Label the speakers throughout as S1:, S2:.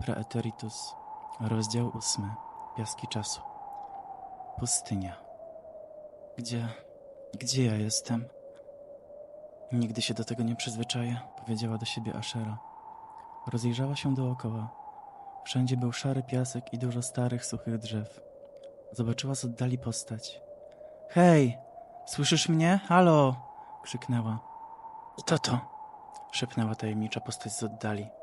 S1: Praeteritus, rozdział ósmy. Piaski czasu. Pustynia. Gdzie, gdzie ja jestem? Nigdy się do tego nie przyzwyczaję, powiedziała do siebie Ashera. Rozejrzała się dookoła. Wszędzie był szary piasek i dużo starych, suchych drzew. Zobaczyła z oddali postać. Hej, słyszysz mnie? Halo! krzyknęła. Kto to? szepnęła tajemnicza postać z oddali.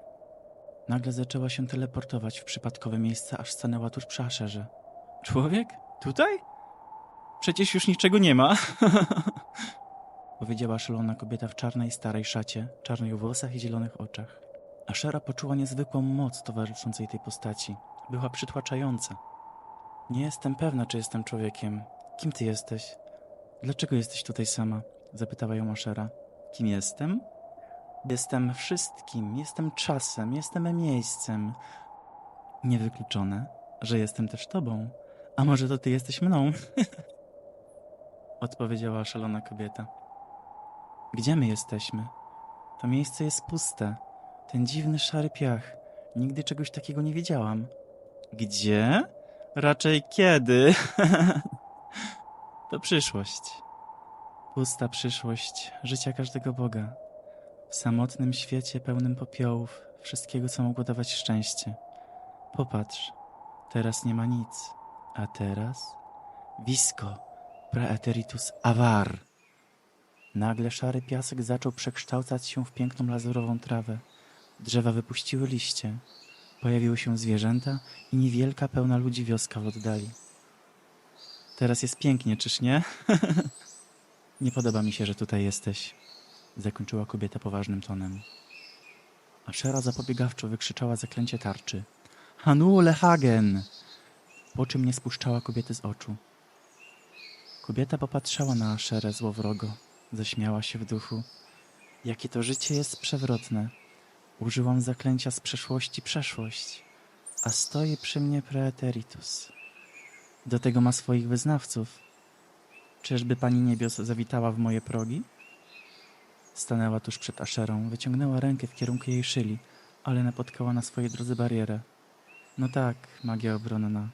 S1: Nagle zaczęła się teleportować w przypadkowe miejsce, aż stanęła tuż przy Aszerze. Człowiek? Tutaj? Przecież już niczego nie ma. Powiedziała szalona kobieta w czarnej, starej szacie, czarnych włosach i zielonych oczach. Ashera poczuła niezwykłą moc towarzyszącej tej postaci. Była przytłaczająca. Nie jestem pewna, czy jestem człowiekiem. Kim ty jesteś? Dlaczego jesteś tutaj sama? Zapytała ją Ashera. Kim jestem? Jestem wszystkim, jestem czasem, jestem miejscem. Niewykluczone, że jestem też tobą. A może to ty jesteś mną? Odpowiedziała szalona kobieta. Gdzie my jesteśmy? To miejsce jest puste. Ten dziwny szary piach. Nigdy czegoś takiego nie widziałam. Gdzie? Raczej kiedy? to przyszłość. Pusta przyszłość życia każdego Boga. W samotnym świecie pełnym popiołów, wszystkiego, co mogło dawać szczęście. Popatrz, teraz nie ma nic. A teraz? Visco, praeteritus avar. Nagle szary piasek zaczął przekształcać się w piękną lazurową trawę. Drzewa wypuściły liście. Pojawiły się zwierzęta i niewielka, pełna ludzi wioska w oddali. Teraz jest pięknie, czyż nie? nie podoba mi się, że tutaj jesteś zakończyła kobieta poważnym tonem. Ashera zapobiegawczo wykrzyczała zaklęcie tarczy. Hanu Lehagen! Po czym nie spuszczała kobiety z oczu. Kobieta popatrzała na Asherę złowrogo. Zaśmiała się w duchu. Jakie to życie jest przewrotne. Użyłam zaklęcia z przeszłości przeszłość, a stoi przy mnie Praeteritus. Do tego ma swoich wyznawców. Czyżby pani niebios zawitała w moje progi? Stanęła tuż przed Asherą, wyciągnęła rękę w kierunku jej szyli, ale napotkała na swojej drodze barierę. No tak, magia obronna.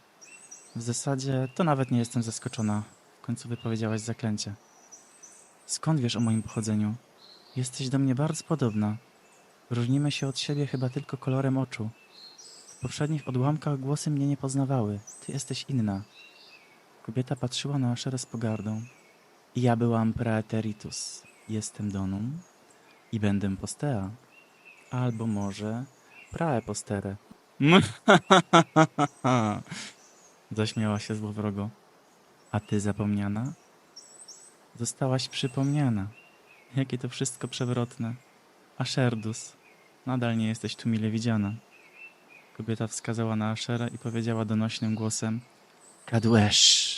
S1: W zasadzie to nawet nie jestem zaskoczona. W końcu wypowiedziałaś zaklęcie. Skąd wiesz o moim pochodzeniu? Jesteś do mnie bardzo podobna. Różnimy się od siebie chyba tylko kolorem oczu. W poprzednich odłamkach głosy mnie nie poznawały. Ty jesteś inna. Kobieta patrzyła na Asherę z pogardą. Ja byłam Praeteritus. Jestem Donum i będę Postea. Albo może Prae Postere. Zaśmiała się złowrogo. A ty zapomniana? Zostałaś przypomniana. Jakie to wszystko przewrotne. Asherdus, nadal nie jesteś tu mile widziana. Kobieta wskazała na Asherę i powiedziała donośnym głosem Kadłesz!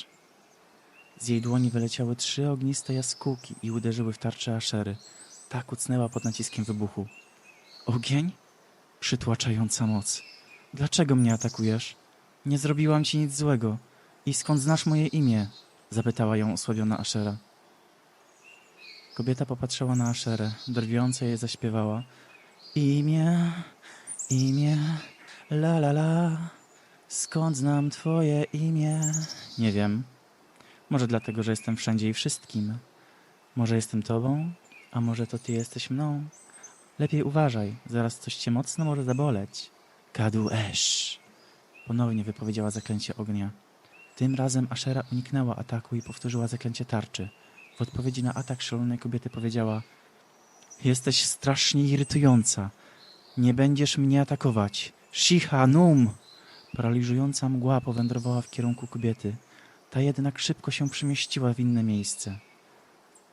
S1: Z jej dłoni wyleciały trzy ogniste jaskółki i uderzyły w tarczę Aszery. Ta kucnęła pod naciskiem wybuchu. Ogień? Przytłaczająca moc. Dlaczego mnie atakujesz? Nie zrobiłam ci nic złego. I skąd znasz moje imię? Zapytała ją osłabiona Ashera. Kobieta popatrzyła na Aszerę, drwiąco jej zaśpiewała. Imię, imię, la la la. Skąd znam twoje imię? Nie wiem. Może dlatego, że jestem wszędzie i wszystkim. Może jestem tobą, a może to ty jesteś mną. Lepiej uważaj, zaraz coś cię mocno może zaboleć. Kadu Esz. Ponownie wypowiedziała zaklęcie ognia. Tym razem Ashera uniknęła ataku i powtórzyła zaklęcie tarczy. W odpowiedzi na atak szalonej kobiety powiedziała Jesteś strasznie irytująca. Nie będziesz mnie atakować. Shiha Num! Paraliżująca mgła powędrowała w kierunku kobiety. Ta jednak szybko się przemieściła w inne miejsce.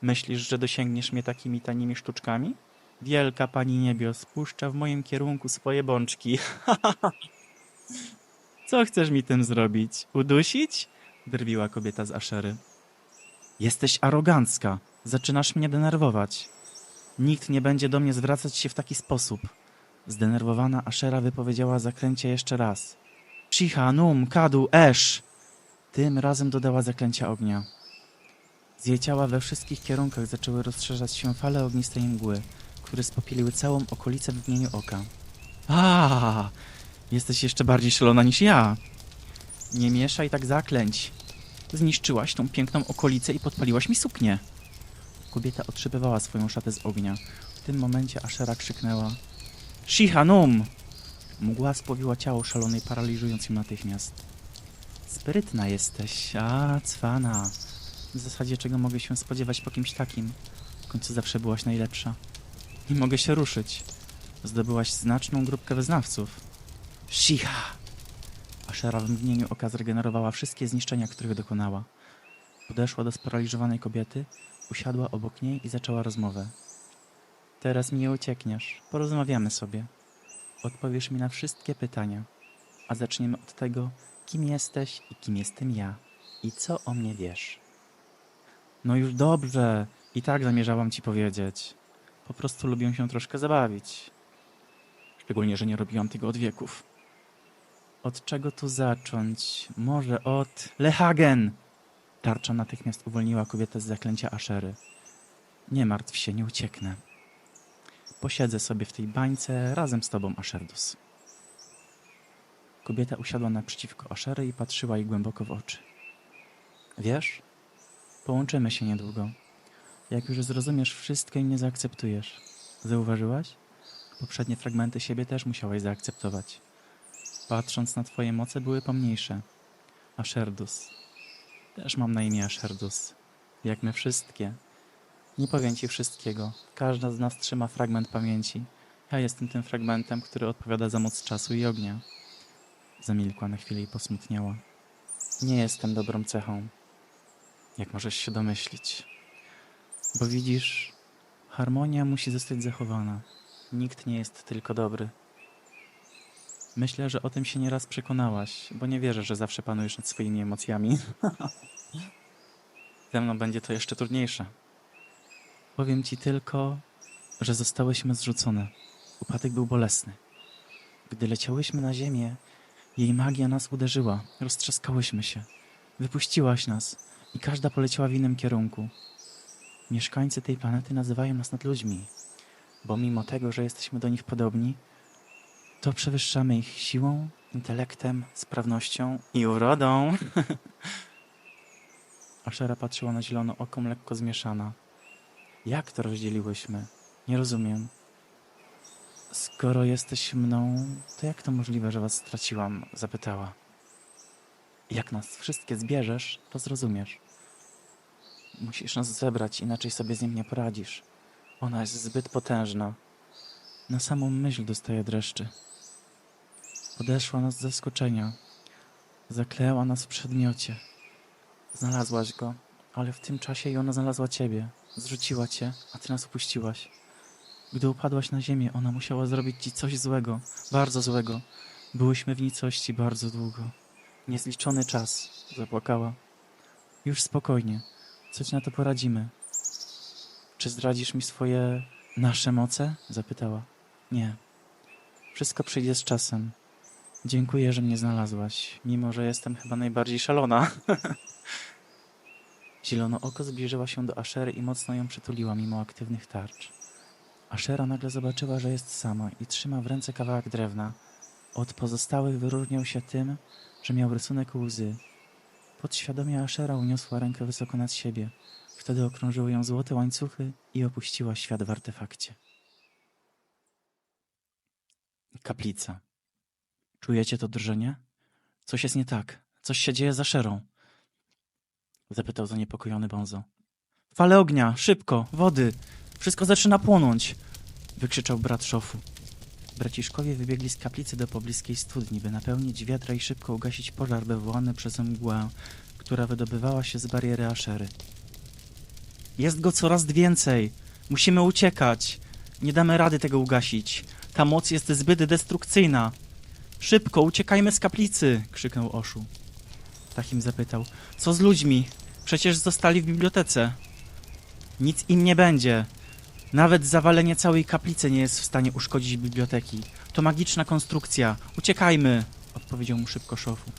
S1: Myślisz, że dosięgniesz mnie takimi tanimi sztuczkami? Wielka pani niebios puszcza w moim kierunku swoje bączki. Co chcesz mi tym zrobić? Udusić? Drwiła kobieta z Aszery. Jesteś arogancka. Zaczynasz mnie denerwować. Nikt nie będzie do mnie zwracać się w taki sposób. Zdenerwowana Ashera wypowiedziała zaklęcie jeszcze raz. Shiha, Num, Kadu, Esz! Tym razem dodała zaklęcia ognia. Z jej ciała we wszystkich kierunkach zaczęły rozszerzać się fale ognistej mgły, które spopieliły całą okolicę w mgnieniu oka. A! Jesteś jeszcze bardziej szalona niż ja. Nie mieszaj tak zaklęć. Zniszczyłaś tą piękną okolicę i podpaliłaś mi suknię. Kobieta otrzepywała swoją szatę z ognia. W tym momencie Ashera krzyknęła Shihanum! Mgła spłowiła ciało szalonej, paraliżując ją natychmiast. Sprytna jesteś, a cwana. W zasadzie czego mogę się spodziewać po kimś takim? W końcu zawsze byłaś najlepsza. Nie mogę się ruszyć. Zdobyłaś znaczną grupkę wyznawców. Shiha! Ashera w mgnieniu oka zregenerowała wszystkie zniszczenia, których dokonała. Podeszła do sparaliżowanej kobiety, usiadła obok niej i zaczęła rozmowę. Teraz mi nie uciekniesz. Porozmawiamy sobie. Odpowiesz mi na wszystkie pytania. A zaczniemy od tego, kim jesteś i kim jestem ja. I co o mnie wiesz. No już dobrze. I tak zamierzałam ci powiedzieć. Po prostu lubię się troszkę zabawić. Szczególnie, że nie robiłam tego od wieków. Od czego tu zacząć? Może od... Lehagen! Tarcza natychmiast uwolniła kobietę z zaklęcia Aszery. Nie martw się, nie ucieknę. Posiedzę sobie w tej bańce razem z tobą, Asherdus. Kobieta usiadła naprzeciwko Aszery i patrzyła jej głęboko w oczy. Wiesz, połączymy się niedługo. Jak już zrozumiesz wszystko i mnie zaakceptujesz. Zauważyłaś? Poprzednie fragmenty siebie też musiałaś zaakceptować. Patrząc na twoje moce, były pomniejsze. Asherdus. Też mam na imię Asherdus. Jak my wszystkie. Nie powiem ci wszystkiego. Każda z nas trzyma fragment pamięci. Ja jestem tym fragmentem, który odpowiada za moc czasu i ognia. Zamilkła na chwilę i posmutniała. Nie jestem dobrą cechą. Jak możesz się domyślić. Bo widzisz, harmonia musi zostać zachowana. Nikt nie jest tylko dobry. Myślę, że o tym się nieraz przekonałaś, bo nie wierzę, że zawsze panujesz nad swoimi emocjami. Ze mną będzie to jeszcze trudniejsze. Powiem ci tylko, że zostałyśmy zrzucone. Upadek był bolesny. Gdy leciałyśmy na ziemię, jej magia nas uderzyła, roztrzaskałyśmy się. Wypuściłaś nas i każda poleciała w innym kierunku. Mieszkańcy tej planety nazywają nas nadludźmi, bo mimo tego, że jesteśmy do nich podobni, to przewyższamy ich siłą, intelektem, sprawnością i urodą. Ashera patrzyła na zielono okom lekko zmieszana. Jak to rozdzieliłyśmy? Nie rozumiem. Skoro jesteś mną, to jak to możliwe, że was straciłam? Zapytała. Jak nas wszystkie zbierzesz, to zrozumiesz. Musisz nas zebrać, inaczej sobie z nim nie poradzisz. Ona jest zbyt potężna. Na samą myśl dostaję dreszczy. Podeszła nas z zaskoczenia. Zakleła nas w przedmiocie. Znalazłaś go, ale w tym czasie i ona znalazła ciebie. Zrzuciła cię, a ty nas upuściłaś. Gdy upadłaś na ziemię, ona musiała zrobić ci coś złego, bardzo złego. Byłyśmy w nicości bardzo długo. Niezliczony czas, zapłakała. Już spokojnie, coś na to poradzimy. Czy zdradzisz mi swoje, nasze moce? Zapytała. Nie. Wszystko przyjdzie z czasem. Dziękuję, że mnie znalazłaś, mimo że jestem chyba najbardziej szalona. Zielono oko zbliżyła się do Aszery i mocno ją przytuliła mimo aktywnych tarcz. Ashera nagle zobaczyła, że jest sama i trzyma w ręce kawałek drewna. Od pozostałych wyróżniał się tym, że miał rysunek łzy. Podświadomie Ashera uniosła rękę wysoko nad siebie. Wtedy okrążyły ją złote łańcuchy i opuściła świat w artefakcie. Kaplica. Czujecie to drżenie? Coś jest nie tak. Coś się dzieje za szerą. Zapytał zaniepokojony Bonzo. Fale ognia, szybko, wody. Wszystko zaczyna płonąć. Wykrzyczał brat szofu. Braciszkowie wybiegli z kaplicy do pobliskiej studni, by napełnić wiatra i szybko ugasić pożar wywołany przez mgłę, która wydobywała się z bariery Aszery. Jest go coraz więcej. Musimy uciekać. Nie damy rady tego ugasić. Ta moc jest zbyt destrukcyjna. Szybko, uciekajmy z kaplicy! krzyknął Oszu. Tachim zapytał. Co z ludźmi? Przecież zostali w bibliotece. Nic im nie będzie. Nawet zawalenie całej kaplicy nie jest w stanie uszkodzić biblioteki. To magiczna konstrukcja. Uciekajmy! Odpowiedział mu szybko szofu.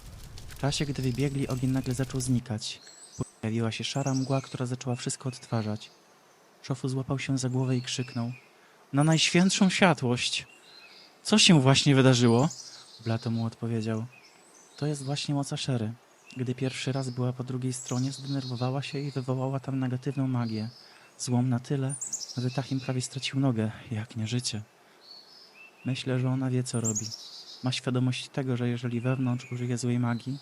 S1: W czasie, gdy wybiegli, ogień nagle zaczął znikać. Pojawiła się szara mgła, która zaczęła wszystko odtwarzać. Szofu złapał się za głowę i krzyknął. Na najświętszą światłość! Co się właśnie wydarzyło? Blato mu odpowiedział. To jest właśnie moc Aszery. Gdy pierwszy raz była po drugiej stronie, zdenerwowała się i wywołała tam negatywną magię. Złą na tyle, że Tahim prawie stracił nogę, jak nie życie. Myślę, że ona wie, co robi. Ma świadomość tego, że jeżeli wewnątrz użyje złej magii,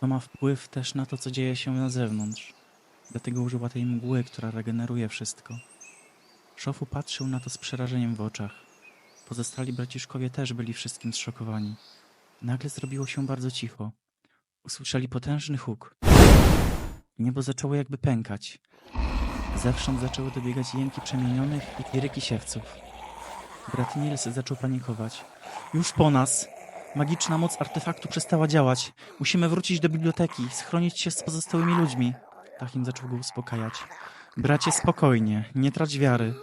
S1: to ma wpływ też na to, co dzieje się na zewnątrz. Dlatego użyła tej mgły, która regeneruje wszystko. Szofu patrzył na to z przerażeniem w oczach. Pozostali braciszkowie też byli wszystkim zszokowani. Nagle zrobiło się bardzo cicho. Usłyszeli potężny huk. Niebo zaczęło jakby pękać. Zewsząd zaczęły dobiegać jęki przemienionych i ryki siewców. Brat Nils zaczął panikować. Już po nas! Magiczna moc artefaktu przestała działać. Musimy wrócić do biblioteki, schronić się z pozostałymi ludźmi. Tachim zaczął go uspokajać. Bracie, spokojnie, nie trać wiary.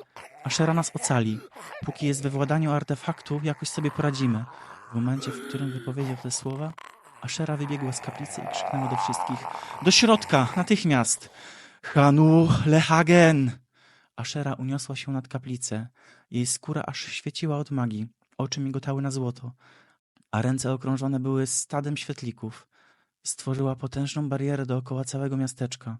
S1: Ashera nas ocali. Póki jest we władaniu artefaktu, jakoś sobie poradzimy. W momencie, w którym wypowiedział te słowa, Ashera wybiegła z kaplicy i krzyknęła do wszystkich. Do środka, natychmiast! Hanu Lehagen! Ashera uniosła się nad kaplicę. Jej skóra aż świeciła od magii. Oczy migotały na złoto, a ręce okrążone były stadem świetlików. Stworzyła potężną barierę dookoła całego miasteczka.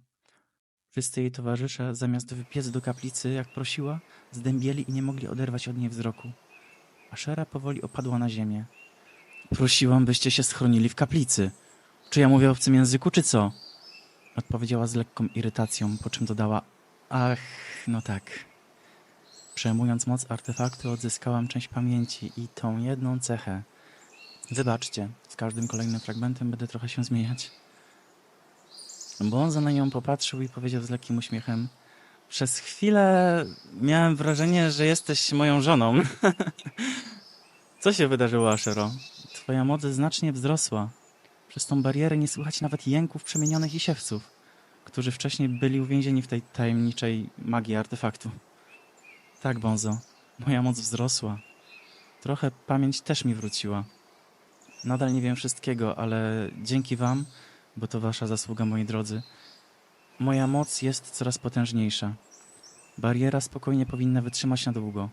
S1: Wszyscy jej towarzysze, zamiast wypiec do kaplicy, jak prosiła, zdębieli i nie mogli oderwać od niej wzroku. Ashera powoli opadła na ziemię. Prosiłam, byście się schronili w kaplicy. Czy ja mówię obcym języku, czy co? Odpowiedziała z lekką irytacją, po czym dodała: Ach, no tak. Przejmując moc artefaktu, odzyskałam część pamięci i tą jedną cechę. Wybaczcie, z każdym kolejnym fragmentem będę trochę się zmieniać. Bonzo na nią popatrzył i powiedział z lekkim uśmiechem: Przez chwilę miałem wrażenie, że jesteś moją żoną. Co się wydarzyło, Ashero? Twoja moc znacznie wzrosła. Przez tą barierę nie słychać nawet jęków przemienionych i siewców, którzy wcześniej byli uwięzieni w tej tajemniczej magii artefaktu. Tak, Bonzo, moja moc wzrosła. Trochę pamięć też mi wróciła. Nadal nie wiem wszystkiego, ale dzięki wam, bo to wasza zasługa, moi drodzy, moja moc jest coraz potężniejsza. Bariera spokojnie powinna wytrzymać na długo.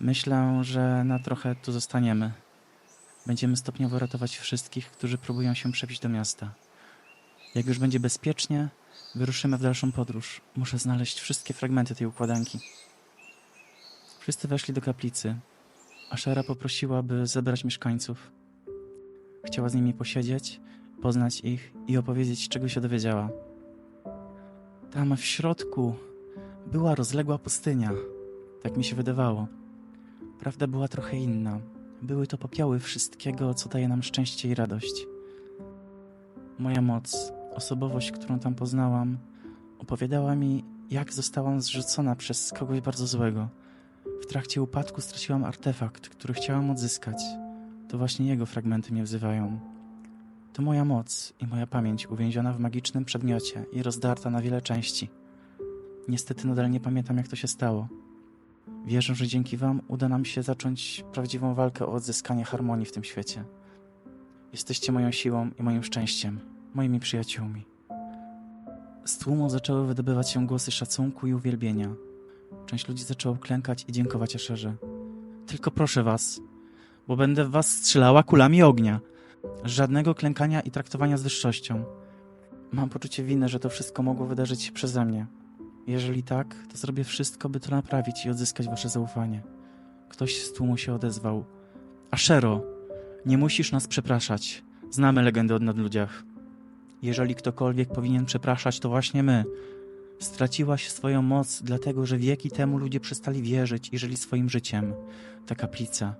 S1: Myślę, że na trochę tu zostaniemy. Będziemy stopniowo ratować wszystkich, którzy próbują się przebić do miasta. Jak już będzie bezpiecznie, wyruszymy w dalszą podróż. Muszę znaleźć wszystkie fragmenty tej układanki. Wszyscy weszli do kaplicy. Ashera poprosiła, by zebrać mieszkańców. Chciała z nimi posiedzieć, poznać ich i opowiedzieć, czego się dowiedziała. Tam w środku była rozległa pustynia. Tak mi się wydawało. Prawda była trochę inna. Były to popioły wszystkiego, co daje nam szczęście i radość. Moja moc, osobowość, którą tam poznałam, opowiadała mi, jak zostałam zrzucona przez kogoś bardzo złego. W trakcie upadku straciłam artefakt, który chciałam odzyskać. To właśnie jego fragmenty mnie wzywają. To moja moc i moja pamięć uwięziona w magicznym przedmiocie i rozdarta na wiele części. Niestety nadal nie pamiętam, jak to się stało. Wierzę, że dzięki Wam uda nam się zacząć prawdziwą walkę o odzyskanie harmonii w tym świecie. Jesteście moją siłą i moim szczęściem, moimi przyjaciółmi. Z tłumu zaczęły wydobywać się głosy szacunku i uwielbienia. Część ludzi zaczęło klękać i dziękować Aszerze. Tylko proszę Was, bo będę w Was strzelała kulami ognia. Żadnego klękania i traktowania z wyższością. Mam poczucie winy, że to wszystko mogło wydarzyć się przeze mnie. Jeżeli tak, to zrobię wszystko, by to naprawić i odzyskać wasze zaufanie. Ktoś z tłumu się odezwał. Ashero, nie musisz nas przepraszać. Znamy legendy o nadludziach. Jeżeli ktokolwiek powinien przepraszać, to właśnie my. Straciłaś swoją moc, dlatego że wieki temu ludzie przestali wierzyć i żyli swoim życiem. Ta kaplica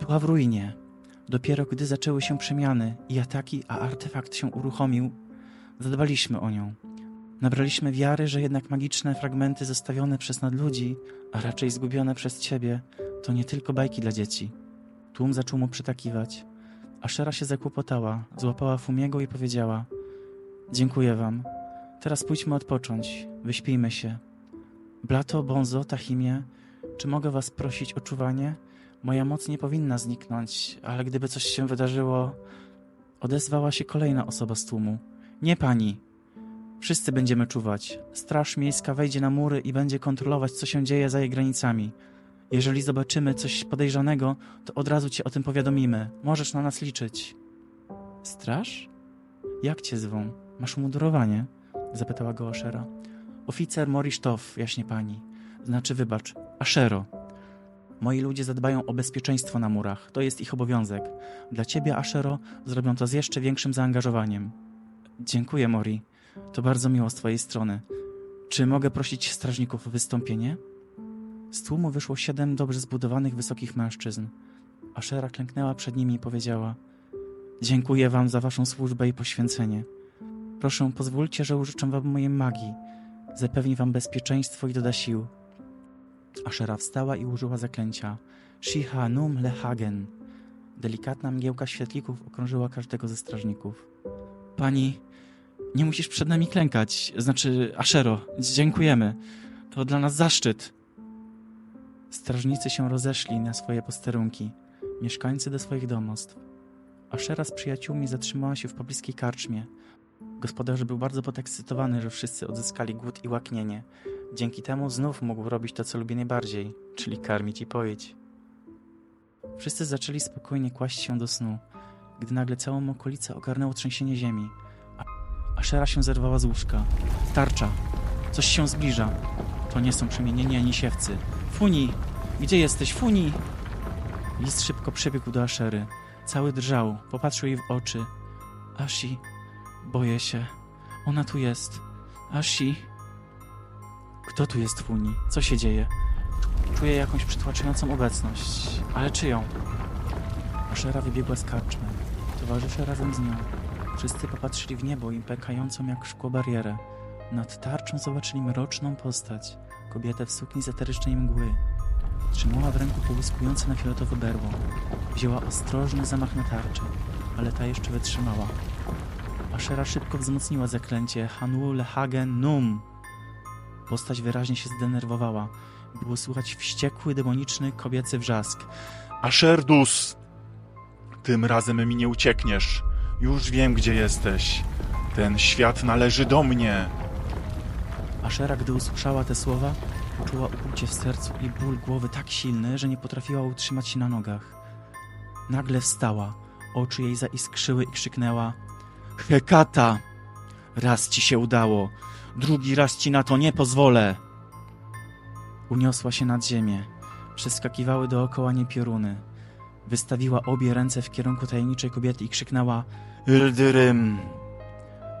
S1: była w ruinie. Dopiero gdy zaczęły się przemiany i ataki, a artefakt się uruchomił, zadbaliśmy o nią. Nabraliśmy wiary, że jednak magiczne fragmenty zostawione przez nadludzi, a raczej zgubione przez ciebie, to nie tylko bajki dla dzieci. Tłum zaczął mu przytakiwać. Ashera się zakłopotała, złapała Fumiego i powiedziała: Dziękuję wam. Teraz pójdźmy odpocząć, wyśpijmy się. Blato, Bonzo, Tahimie, czy mogę was prosić o czuwanie? Moja moc nie powinna zniknąć, ale gdyby coś się wydarzyło. Odezwała się kolejna osoba z tłumu. Nie pani, Wszyscy będziemy czuwać. Straż miejska wejdzie na mury i będzie kontrolować, co się dzieje za jej granicami. Jeżeli zobaczymy coś podejrzanego, to od razu cię o tym powiadomimy. Możesz na nas liczyć. Straż? Jak cię zwą? Masz umundurowanie? Zapytała go Ashera. Oficer Morisztow, jaśnie pani. Znaczy, wybacz, Ashero. Moi ludzie zadbają o bezpieczeństwo na murach. To jest ich obowiązek. Dla ciebie, Ashero, zrobią to z jeszcze większym zaangażowaniem. Dziękuję, Mori. To bardzo miło z twojej strony. Czy mogę prosić strażników o wystąpienie? Z tłumu wyszło siedem dobrze zbudowanych, wysokich mężczyzn. Ashera klęknęła przed nimi i powiedziała: Dziękuję wam za waszą służbę i poświęcenie. Proszę, pozwólcie, że użyczę wam mojej magii. Zapewni wam bezpieczeństwo i doda sił. Ashera wstała i użyła zaklęcia Shiha Num Lehagen. Delikatna mgiełka świetlików okrążyła każdego ze strażników. Pani, nie musisz przed nami klękać. Znaczy, Ashero, dziękujemy. To dla nas zaszczyt. Strażnicy się rozeszli na swoje posterunki, mieszkańcy do swoich domostw. Ashera z przyjaciółmi zatrzymała się w pobliskiej karczmie. Gospodarz był bardzo podekscytowany, że wszyscy odzyskali głód i łaknienie. Dzięki temu znów mógł robić to, co lubi najbardziej, czyli karmić i poić. Wszyscy zaczęli spokojnie kłaść się do snu, gdy nagle całą okolicę ogarnęło trzęsienie ziemi. A Ashera się zerwała z łóżka. Tarcza! Coś się zbliża. To nie są przemienieni ani siewcy. Funi! Gdzie jesteś, Funi? List szybko przebiegł do Aszery. Cały drżał, popatrzył jej w oczy. Asi, boję się. Ona tu jest. Asi. Kto tu jest Funi? Co się dzieje? Czuję jakąś przytłaczającą obecność. Ale czyją? Ashera wybiegła z karczmy. Towarzysze razem z nią. Wszyscy popatrzyli w niebo i pękającą jak szkło barierę. Nad tarczą zobaczyli mroczną postać. Kobietę w sukni z eterycznej mgły. Trzymała w ręku połyskujące na fioletowe berło. Wzięła ostrożny zamach na tarczę, ale ta jeszcze wytrzymała. Ashera szybko wzmocniła zaklęcie Hanu Lehagen Num. Postać wyraźnie się zdenerwowała. Było słychać wściekły, demoniczny, kobiecy wrzask.
S2: Asherdus! Tym razem mi nie uciekniesz. Już wiem, gdzie jesteś. Ten świat należy do mnie.
S1: Ashera, gdy usłyszała te słowa, poczuła ukłucie w sercu i ból głowy tak silny, że nie potrafiła utrzymać się na nogach. Nagle wstała, oczy jej zaiskrzyły i krzyknęła Hekata! Raz ci się udało, drugi raz ci na to nie pozwolę! Uniosła się nad ziemię. Przeskakiwały dookoła niej pioruny. Wystawiła obie ręce w kierunku tajemniczej kobiety i krzyknęła Ildyrym!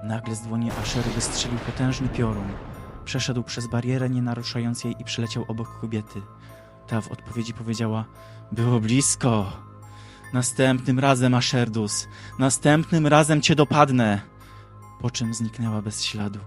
S1: Nagle z dłoni Aszery wystrzelił potężny piorun. Przeszedł przez barierę, nie naruszając jej i przyleciał obok kobiety. Ta w odpowiedzi powiedziała: Było blisko. Następnym razem, Asherdus, następnym razem cię dopadnę. Po czym zniknęła bez śladu.